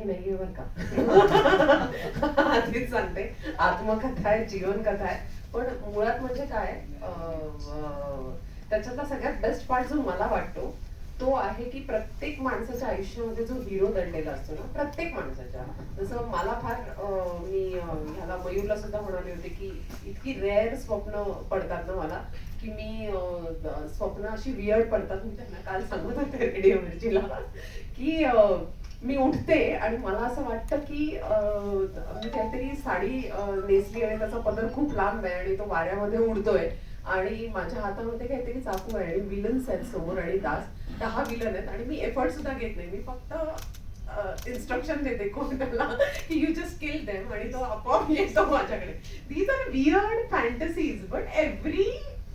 सारखी नाही बरं का. आधीच सांगते. आत्मकथा आहे जीवन कथा आहे. पण मुळात म्हणजे काय त्याच्यातला सगळ्यात बेस्ट पार्ट जो मला वाटतो तो आहे की प्रत्येक माणसाच्या आयुष्यामध्ये जो हिरो दडलेला असतो ना प्रत्येक माणसाच्या. जसं मला फार मी ह्याला मयूरला सुद्धा म्हणाले होते की इतकी रेअर स्वप्न पडतात ना मला की मी स्वप्न अशी वियर्ड पडतात मी त्यांना काल सांगत होते रेडिओ मिरचीला की मी उठते आणि मला असं वाटतं की मी म्हणजे काहीतरी साडी नेसली आणि त्याचा पदर खूप लांब आहे आणि तो वाऱ्यामध्ये उडतोय. आणि माझ्या हातामध्ये काहीतरी चाकू आहे आणि विलन्स आहेत समोर आणि दास. दहा विलन आहेत आणि मी एफर्ट सुद्धा घेत नाही. मी फक्त इन्स्ट्रक्शन देते कोणाला की यू जस्ट किल देम आणि तो आपोआप येतो माझ्याकडे. These are weird fantasies but every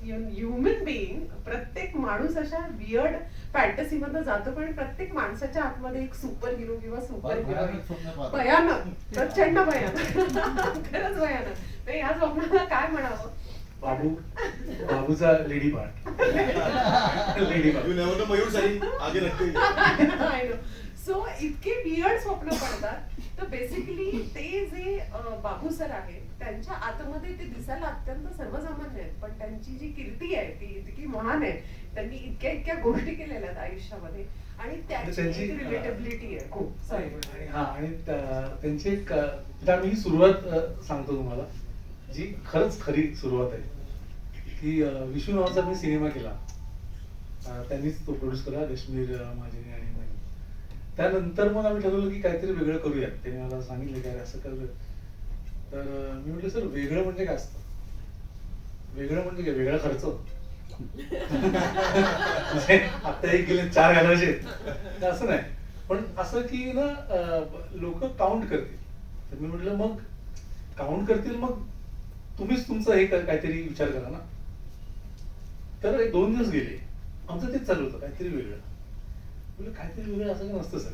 human being प्रत्येक माणूस अशा वियर्ड फॅन्टसी मधनं जातो पण प्रत्येक माणसाच्या आतमध्ये एक सुपर हिरो किंवा सुपर हिरो भयानक प्रचंड भयानक. खरंच भयानक. तर या स्वप्नाला काय म्हणावं? Babu बाबूचा lady part lady Mayur Sai आगे रखते सो इतके वियर्ड स्वप्न पडतात. तर बेसिकली ते जे बाबू सर आहेत त्यांच्या आतमध्ये ते दिसायला अत्यंत सर्वसामान्य आहेत. पण त्यांची जी कीर्ती आहे ती इतकी महान आहे. त्यांनी इतक्या इतक्या गोष्टी केलेल्या आहेत आयुष्यामध्ये. आणि त्याची त्यांची, रिलेटेबिलिटी आहे. खूप सॉरी हा आणि त्या- त्यांची एक मी सुरुवात सांगतो तुम्हाला. जी खरंच खरी सुरुवात आहे. की विष्णू नावाचा मी सिनेमा केला. त्यांनीच तो प्रोड्यूस केला रश्मीर माजिनी आणि त्यानंतर मग आम्ही ठरवलं की काहीतरी वेगळं करूयात. त्यांनी मला सांगितलं काय असं करूया तर मी म्हटलं सर वेगळं म्हणजे काय असतं? वेगळं म्हणजे काय? वेगळा खर्च म्हणजे आता एक गेले चार घालायचे. असं नाही. पण असं की ना लोक काउंट करतील. तर मी म्हटलं मग काउंट करतील मग तुम्हीच तुमचं हे काहीतरी विचार करा ना. तर एक दोन दिवस गेले. आमचं तेच चालू होतं काहीतरी वेगळं. म्हणजे काहीतरी वेगळं असं काही नसतं सर?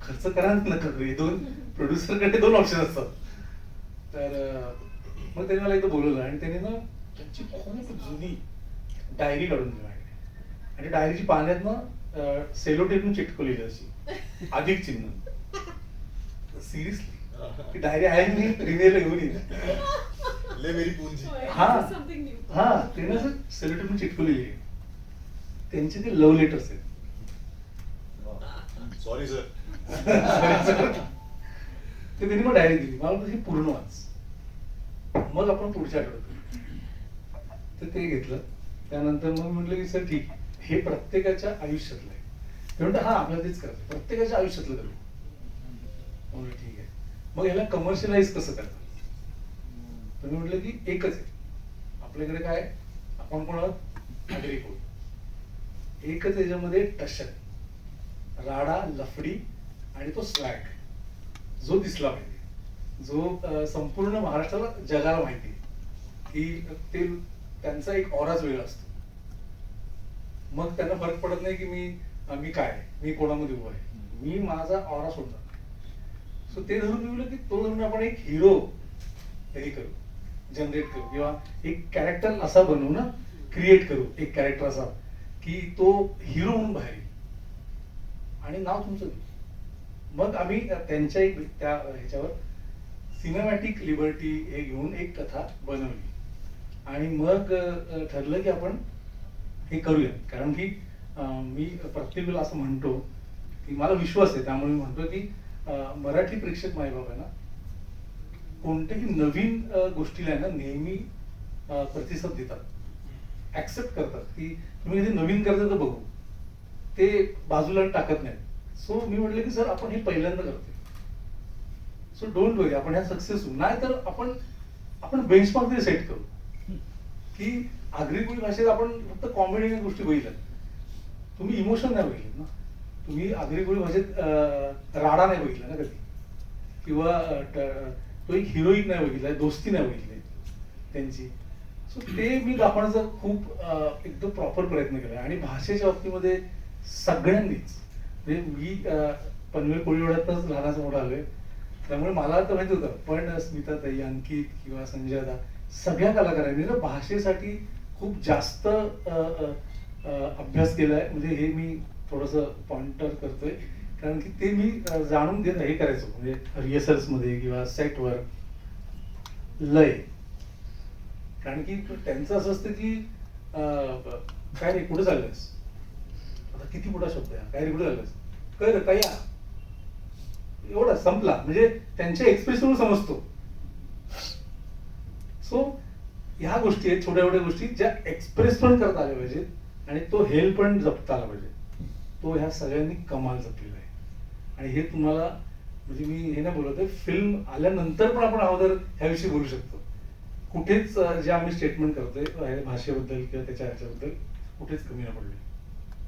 खर्च करा नका दोन प्रोड्युसरकडे दोन ऑप्शन असतात. तर मग त्यांनी मला एकदा बोलवलं आणि त्यांनी ना त्यांची खूप जुनी डायरी काढून दिली आणि डायरीची पाण्यात ना सेलो टेपून चिटकवलेली अशी. अधिक चिन्ह. सिरियसली ती डायरी आहे मी रिनेला घेऊन येईल. ले मेरी पूंजी. हा. हा ते ना सेलो टेपून चिटकवलेली आहे. त्यांचे ते लव्ह लेटर्स आहेत. सॉरी सर ते त्यांनी मग डायरी दिली. मला ही पूर्ण वाच. मग आपण पुढच्या आठवड्यात तर ते घेतलं. त्यानंतर मग म्हटलं की सर ठीक. हे प्रत्येकाच्या आयुष्यातलं आहे. ते म्हणतं हा आपल्याला तेच करायचं प्रत्येकाच्या आयुष्यातलं करू. म्हणलं ठीक आहे. मग ह्याला कमर्शियलाइज कसं करतात? तर मी म्हटलं की एकच आहे. आपल्याकडे काय आपण कोण आहोत नागरिक आहोत. एकच याच्यामध्ये टशन. राडा लफडी आणि तो स्लॅग जो दिसला पाहिजे. जो संपूर्ण महाराष्ट्राला जगाला माहिती आहे की ते त्यांचा एक ऑराच वेगळा असतो. मग त्यांना फरक पडत नाही की मी मी काय मी कोणामध्ये उभा आहे. मी माझा ऑरा सोडणार नाही. सो ते धरून मी की तो धरून आपण एक हिरो हे करू जनरेट करू किंवा एक कॅरेक्टर असा बनवू ना क्रिएट करू एक कॅरेक्टर असा की तो हिरो म्हणून बाहेर येईल. आणि नाव तुमचं मग आम्ही त्यांच्या एक त्या ह्याच्यावर सिनेमॅटिक लिबर्टी हे घेऊन एक कथा बनवली. आणि मग ठरलं की आपण हे करूया. कारण की मी प्रत्येकाला असं म्हणतो की मला विश्वास आहे. त्यामुळे मी म्हणतो की मराठी प्रेक्षक मायबाप आहे ना कोणत्याही नवीन गोष्टीला आहे ना नेहमी प्रतिसाद देतात. ऍक्सेप्ट करतात की तुम्ही कधी नवीन करता तर बघू. ते बाजूला टाकत नाही सो मी म्हटलं की सर आपण हे पहिल्यांदा करतोय. सो डोंट वरी आपण ह्या सक्सेस होऊ. नाही तर आपण आपण बेंचमार्क तरी सेट करू. की आगरी कोळी भाषेत आपण फक्त कॉमेडी गोष्टी बघितल्या. तुम्ही इमोशन नाही बघितलं ना. तुम्ही आगरी कोळी भाषेत राडा नाही बघितला ना कधी. किंवा तो एक हिरोईन नाही बघितला दोस्ती नाही बघितली त्यांची. सो ते मी दाखवण्याचा खूप एकदम प्रॉपर प्रयत्न केला. आणि भाषेच्या बाबतीमध्ये सगळ्यांनीच. म्हणजे मी पनवेल कोळीवाड्यातच लहानाचा मोठा आलोय. त्यामुळे मला तर माहिती होतं पण स्मिताताई अंकित किंवा संजय दा सगळ्या कलाकारांनी म्हणजे ना भाषेसाठी खूप जास्त अभ्यास केलाय म्हणजे हे मी थोडस पॉइंटर करतोय. कारण की ते मी जाणून घेत हे करायचो. म्हणजे रिहर्सल्समध्ये किंवा सेटवर लय. कारण की त्यांचं असं असतं की काय रे कुठं चाललंयस? आता किती मोठा शब्द आहे काय रे कुठं चाललंयस? काय रे काय या एवढा संपला. म्हणजे त्यांच्या एक्सप्रेशनवर समजतो. सो ह्या गोष्टी आहेत छोट्या छोट्या गोष्टी ज्या एक्सप्रेस पण करता आल्या पाहिजेत आणि तो हेल पण जपता आला पाहिजे. तो ह्या सगळ्यांनी कमाल जपलेला आहे. आणि हे तुम्हाला म्हणजे मी हे नाही बोलत आहे फिल्म आल्यानंतर पण आपण अगोदर ह्याविषयी बोलू शकतो. कुठेच जे आम्ही स्टेटमेंट करतोय भाषेबद्दल किंवा त्याच्या ह्याच्याबद्दल कुठेच कमी नाही पडले